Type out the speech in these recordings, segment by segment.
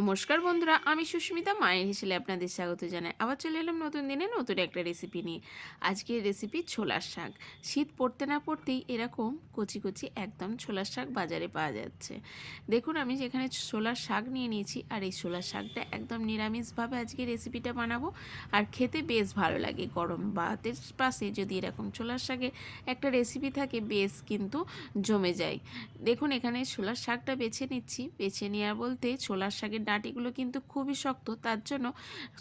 নমস্কার বন্ধুরা, আমি সুস্মিতা, মায়ের হিসেবে আপনাদের স্বাগত জানাই। আবার চলে এলাম নতুন দিনে নতুন একটা রেসিপি নিয়ে। আজকের রেসিপি ছোলার শাক। শীত পড়তে না পড়তেই এরকম কচি কচি একদম ছোলার শাক বাজারে পাওয়া যাচ্ছে। দেখুন, আমি যেখানে ছোলার শাক নিয়ে নিয়েছি আর এই ছোলার শাকটা একদম নিরামিষভাবে আজকে রেসিপিটা বানাবো। আর খেতে বেশ ভালো লাগে। গরম ভাতের পাশে যদি এরকম ছোলার শাকের একটা রেসিপি থাকে, বেশ কিন্তু জমে যায়। দেখুন, এখানে ছোলার শাকটা বেছে নিচ্ছি। বেছে নেওয়া বলতে ছোলার শাকের ডাঁটিগুলো কিন্তু খুবই শক্ত। তার জন্য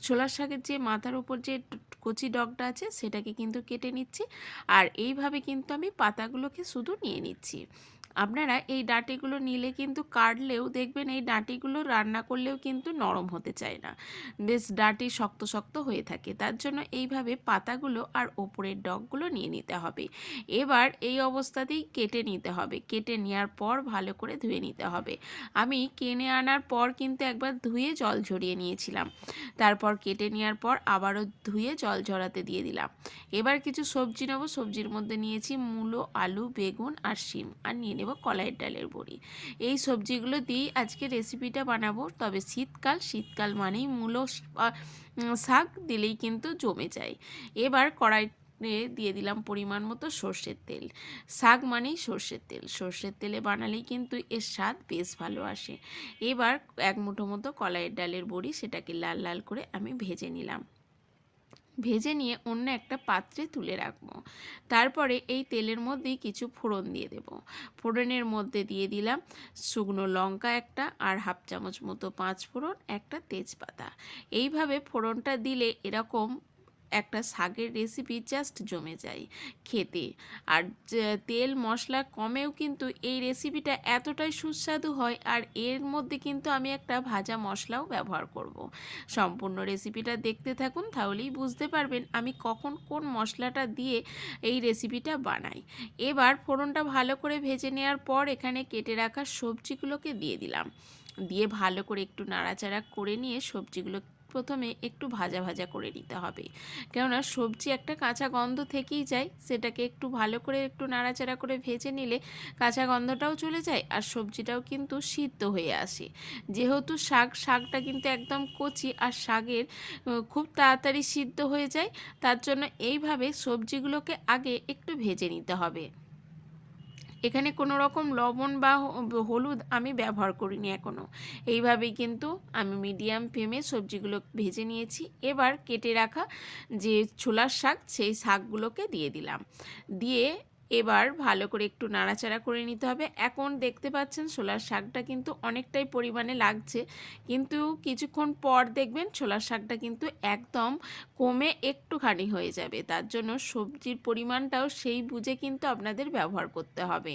ছোলার শাকের যে মাথার উপর যে কচি ডগটা আছে, সেটাকে কিন্তু কেটে নিচ্ছি। আর এইভাবে কিন্তু আমি পাতাগুলোকে শুধু নিয়ে নিচ্ছি। আপনারা এই ডাঁটিগুলো নিলে কিন্তু কাটলেও দেখবেন এই ডাঁটিগুলো রান্না করলেও কিন্তু নরম হতে চায় না। বেশ ডাঁটি শক্ত শক্ত হয়ে থাকে, তার জন্য এইভাবে পাতাগুলো আর ওপরের ডগগুলো নিয়ে নিতে হবে। এবার এই অবস্থাতেই কেটে নিতে হবে, কেটে নেওয়ার পর ভালো করে ধুয়ে নিতে হবে। আমি কিনে আনার পর কিন্তু একবার ধুয়ে জল ঝরিয়ে নিয়েছিলাম। তারপর কেটে নেওয়ার পর আবারও ধুয়ে জল ঝরাতে দিয়ে দিলাম। এবার কিছু সবজি নেব, সবজির মধ্যে নিয়েছি মূলো, আলু, বেগুন আর শিম, আর নিয়ে নেব কলাইয়ের ডালের বড়ি। এই সবজিগুলো দিয়েই আজকে রেসিপিটা বানাবো। তবে শীতকাল শীতকাল মানেই মূলো শাক দিলেই কিন্তু জমে যায়। এবার কড়াই দিয়ে দিলাম পরিমাণ মতো সর্ষের তেল। শাক মানেই সর্ষের তেল। সর্ষের তেলে বানালেই কিন্তু এর স্বাদ বেশ ভালো আসে। এবার এক মুঠো মতো কলাইয়ের ডালের বড়ি, সেটাকে লাল লাল করে আমি ভেজে নিলাম। ভেজে নিয়ে অন্য একটা পাত্রে তুলে রাখব। তারপরে এই তেলের মধ্যেই কিছু ফোড়ন দিয়ে দেব। ফোড়নের মধ্যে দিয়ে দিলাম শুকনো লঙ্কা একটা আর হাফ চামচ মতো পাঁচ ফোড়ন, একটা তেজপাতা। এইভাবে ফোড়নটা দিলে এরকম একটা শাকের রেসিপি জাস্ট জমে যায় খেতে। আর তেল মশলা কমেও কিন্তু এই রেসিপিটা এতটাই সুস্বাদু হয় আর এর মধ্যে কিন্তু আমি একটা ভাজা মশলাও ব্যবহার করব। সম্পূর্ণ রেসিপিটা দেখতে থাকুন, তাহলেই বুঝতে পারবেন আমি কখন কোন মশলাটা দিয়ে এই রেসিপিটা বানাই। এবার ফোড়নটা ভালো করে ভেজে নেওয়ার পর এখানে কেটে রাখা সবজিগুলোকে দিয়ে দিলাম। দিয়ে ভালো করে একটু নাড়াচাড়া করে নিয়ে সবজিগুলো প্রথমে একটু ভাজা ভাজা করে নিতে হবে। কেননা সবজি একটা কাঁচা গন্ধ থেকেই যায়, সেটাকে একটু ভালো করে একটু নাড়াচাড়া করে ভেজে নিলে কাঁচা গন্ধটাও চলে যায় আর সবজিটাও কিন্তু সিদ্ধ হয়ে আসে। যেহেতু শাক, শাকটা কিন্তু একদম কচি আর শাকের খুব তাড়াতাড়ি সিদ্ধ হয়ে যায়, তার জন্য এইভাবে সবজিগুলোকে আগে একটু ভেজে নিতে হবে। এখানে কোনো রকম লবণ বা হলুদ আমি ব্যবহার করিনি এখনও এইভাবেই কিন্তু আমি মিডিয়াম ফ্লেমে সবজিগুলো ভেজে নিয়েছি। এবার কেটে রাখা যে ছোলার শাক, সেই শাকগুলোকে দিয়ে দিলাম। দিয়ে এবার ভালো করে একটু নাড়াচাড়া করে নিতে হবে। এখন দেখতে পাচ্ছেন ছোলার শাকটা কিন্তু অনেকটাই পরিমাণে লাগছে। কিন্তু কিছুক্ষণ পর দেখবেন ছোলার শাকটা কিন্তু একদম কমে একটুখানি হয়ে যাবে। তার জন্য সবজির পরিমাণটাও সেই বুঝে কিন্তু আপনাদের ব্যবহার করতে হবে।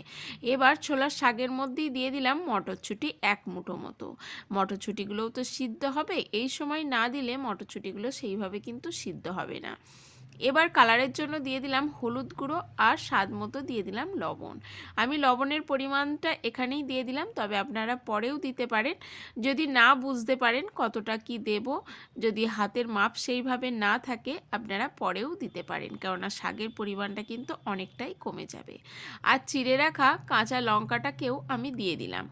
এবার ছোলার শাকের মধ্যেই দিয়ে দিলাম মটরশুঁটি এক মুঠো মতো। মটরশুঁটিগুলোও তো সিদ্ধ হবে। এই সময় না দিলে মটরশুঁটিগুলো সেইভাবে কিন্তু সিদ্ধ হবে না। এবার কালারের জন্য দিয়ে দিলাম হলুদ গুঁড়ো আর স্বাদ মতো দিয়ে দিলাম লবণ। আমি লবণের পরিমাণটা এখানেই দিয়ে দিলাম, তবে আপনারা পরেও দিতে পারেন। যদি না বুঝতে পারেন কতটা কি দেব, যদি হাতের মাপ সেইভাবে না থাকে, আপনারা পরেও দিতে পারেন, কেননা শাকের পরিমাণটা কিন্তু অনেকটাই কমে যাবে। আর চিড়ে রাখা কাঁচা লঙ্কাটাকেও আমি দিয়ে দিলাম।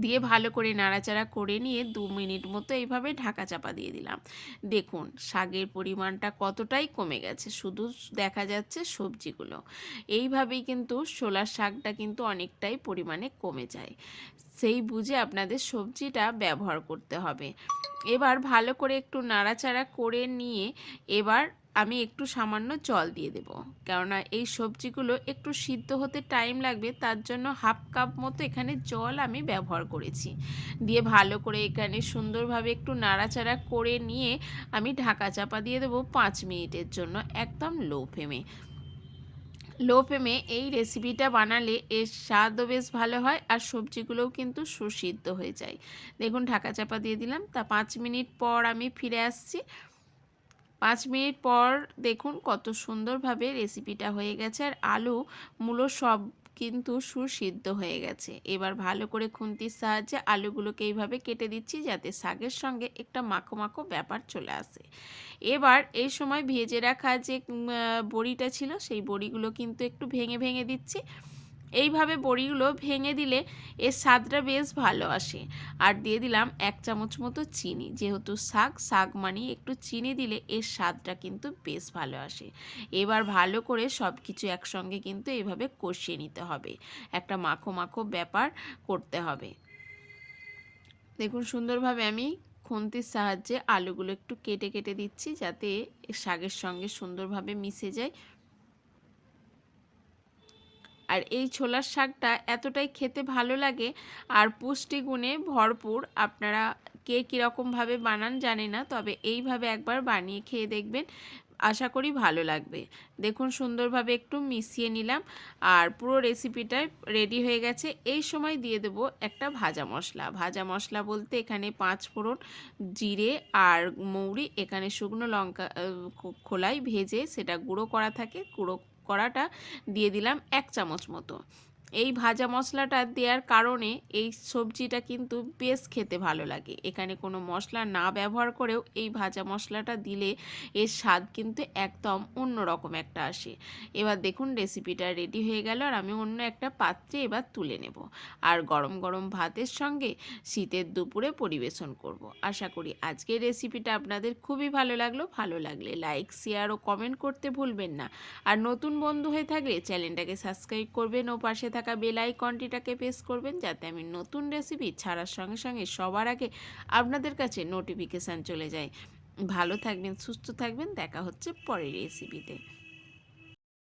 দিয়ে ভালো করে নাড়াচাড়া করে নিয়ে দু মিনিট মতো এইভাবে ঢাকা চাপা দিয়ে দিলাম। দেখুন, শাকের পরিমাণটা কতটাই কমে গেছে, শুধু দেখা যাচ্ছে সবজিগুলো। এইভাবেই কিন্তু ছোলার শাকটা কিন্তু অনেকটাই পরিমাণে কমে যায়। সেই বুঝে আপনাদের সবজিটা ব্যবহার করতে হবে। এবার ভালো করে একটু নাড়াচাড়া করে নিয়ে এবার আমি একটু সামান্য জল দিয়ে দেব। কেননা এই সবজিগুলো একটু সিদ্ধ হতে টাইম লাগবে, তার জন্য হাফ কাপ মতো এখানে জল আমি ব্যবহার করেছি। দিয়ে ভালো করে এখানে সুন্দরভাবে একটু নাড়াচাড়া করে নিয়ে আমি ঢাকা চাপা দিয়ে দেবো পাঁচ মিনিটের জন্য একদম লো ফ্লেমে লো ফ্লেমে এই রেসিপিটা বানালে এর স্বাদও বেশ ভালো হয় আর সবজিগুলোও কিন্তু সুসিদ্ধ হয়ে যায়। দেখুন ঢাকা চাপা দিয়ে দিলাম, তা পাঁচ মিনিট পর আমি ফিরে আসছি। পাঁচ মিনিট পর দেখুন কত সুন্দরভাবে রেসিপিটা হয়ে গেছে আর আলু মূলো সব কিন্তু সুসিদ্ধ হয়ে গেছে। এবার ভালো করে খুন্তির সাহায্যে আলুগুলোকে এইভাবে কেটে দিচ্ছি যাতে শাকের সঙ্গে একটা মাখো মাখো ব্যাপার চলে আসে। এবার এই সময় ভেজে রাখা যে বড়িটা ছিল সেই বড়িগুলো কিন্তু একটু ভেঙে ভেঙে দিচ্ছি। এইভাবে বড়িগুলো ভেঙে দিলে এর স্বাদটা বেশ ভালো আসে। আর দিয়ে দিলাম এক চামচ মতো চিনি। যেহেতু শাক শাক মানে একটু চিনি দিলে এর স্বাদটা কিন্তু বেশ ভালো আসে। এবার ভালো করে সব কিছু একসঙ্গে কিন্তু এভাবে কষিয়ে নিতে হবে। একটা মাখো মাখো ব্যাপার করতে হবে। দেখুন, সুন্দরভাবে আমি খুন্তির সাহায্যে আলুগুলো একটু কেটে কেটে দিচ্ছি যাতে শাকের সঙ্গে সুন্দরভাবে মিশে যায়। আর এই ছোলার শাকটা এতটাই খেতে ভালো লাগে আর পুষ্টিগুণে ভরপুর। আপনারা কে কীরকমভাবে বানান জানি না, তবে এইভাবে একবার বানিয়ে খেয়ে দেখবেন, আশা করি ভালো লাগবে। দেখুন সুন্দরভাবে একটু মিশিয়ে নিলাম আর পুরো রেসিপিটা রেডি হয়ে গেছে। এই সময় দিয়ে দেবো একটা ভাজা মশলা। ভাজা মশলা বলতে এখানে পাঁচ ফোড়ন জিরে আর মৌরি, এখানে শুকনো লঙ্কা খোলাই ভেজে সেটা গুঁড়ো করা থাকে, গুঁড়ো করাটা দিয়ে দিলাম এক চামচ মতো। এই ভাজা মশলাটা দেওয়ার কারণে এই সবজিটা কিন্তু বেশ খেতে ভালো লাগে। এখানে কোনো মশলা না ব্যবহার করেও এই ভাজা মশলাটা দিলে এর স্বাদ কিন্তু একদম অন্য রকম একটা আসে। এবার দেখুন রেসিপিটা রেডি হয়ে গেল আর আমি অন্য একটা পাত্রে এবার তুলে নেব। আর গরম গরম ভাতের সঙ্গে শীতের দুপুরে পরিবেশন করব। আশা করি আজকের রেসিপিটা আপনাদের খুবই ভালো লাগল। ভালো লাগলে লাইক শেয়ার ও কমেন্ট করতে ভুলবেন না। আর নতুন বন্ধু হয়ে থাকলে চ্যানেলটাকে সাবস্ক্রাইব করবেন ও পাশে থাকা বেল আইকনটিটাকে প্রেস করবেন যাতে আমি নতুন রেসিপি ছাড়ার সঙ্গে সঙ্গে সবার আগে আপনাদের কাছে নোটিফিকেশান চলে যায়। ভালো থাকবেন, সুস্থ থাকবেন, দেখা হচ্ছে পরের রেসিপিতে